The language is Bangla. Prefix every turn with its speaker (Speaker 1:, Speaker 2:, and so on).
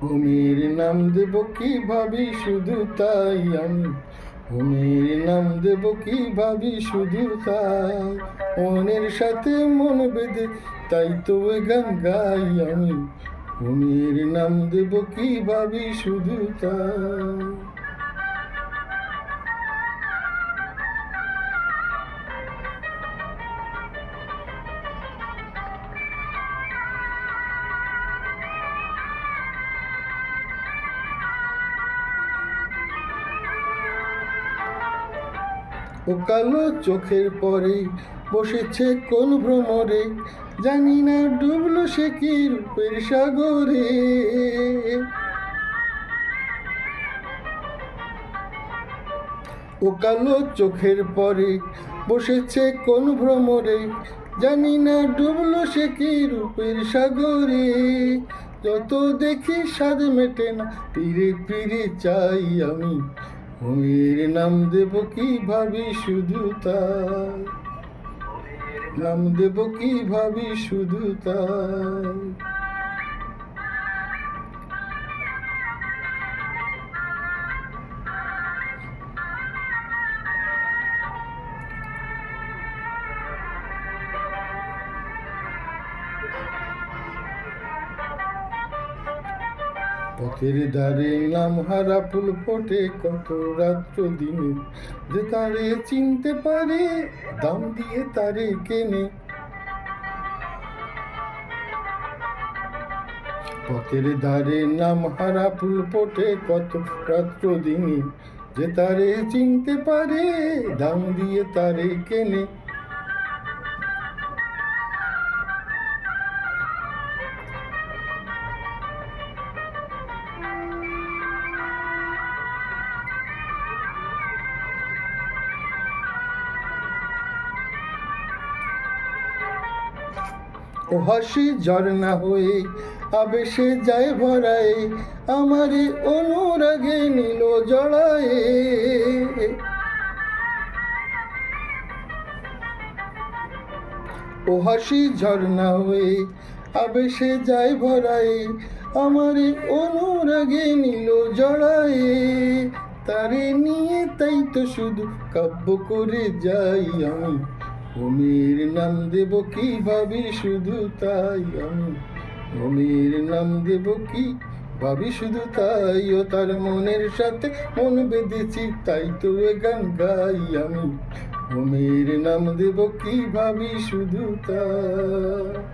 Speaker 1: ভূমির নাম দেব কি ভাবি শুধু তাই আমি। ভূমির নাম দেব কি ভাবি শুধু তাই। মনের সাথে মন বেঁধে তাই তো গান গাই আমি। ভূমির নাম দেব কি ভাবি শুধু তাই। ও কালো চোখের পরে বসেছে কোন ভ্রমরে? জানি না ডুবলো সে কি রূপের সাগরে। ও কালো চোখের পরে বসেছে কোন ভ্রমরে? জানি না ডুবলো সে কি রূপের সাগরে। যত দেখি স্বাদ মেটে না, ফিরে ফিরে চাই আমি। ভূমির নাম দেব কি ভাবি শুধু তাই? নাম দেব কি ভাবি শুধু পথের দ্বারে হারা ফুল ফোটে, কত রাত্র দিনে। যে তারে চিনতে পারে, দাম দিয়ে তারে কেনে। পথের নাম হারা ফুল ফোটে, কত রাত্র দিনে। যে তারে চিনতে পারে, দাম দিয়ে তারে কেনে। হাসি ঝর্ণা হয়ে আবেশে যায় ভরায়, আমারে অনুরাগে নিল জড়ায়। ও হাসি ঝর্ণা হয়ে আবেশে যায় ভরায়, আমারে অনুরাগে নিল জড়ায়। তারে নিয়ে তাই তো শুধু কাব্য করে যাই আমি। ভূমির নাম দেব কি ভাবি? শুধু তাই আমি। ভূমির নাম দেব কি ভাবি? শুধু তাই ও তার মনের সাথে মন বেঁধেছি, তাই তো এ গান গাই আমি। ভূমির নাম দেব কি ভাবি? শুধু তাই।